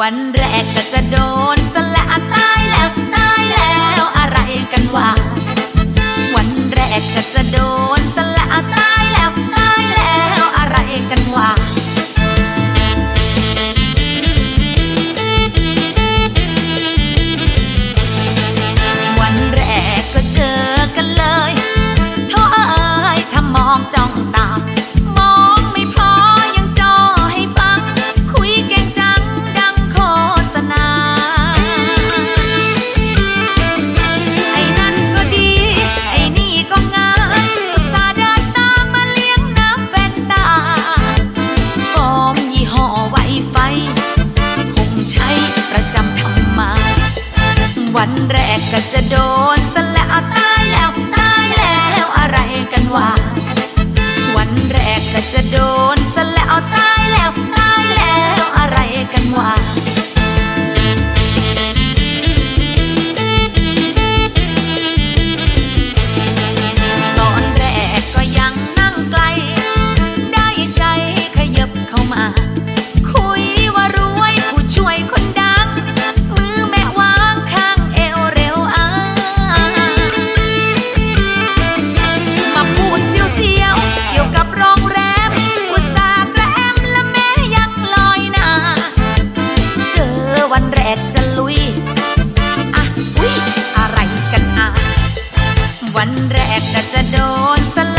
วันแรกก็จะโดนสละตายแล้ว ก็จะโดนซะแล้วตายแล้วตายแล้วอะไรกันวะวันแรกก็จะโดนซะแล้วตาย แรกก็จะโดนส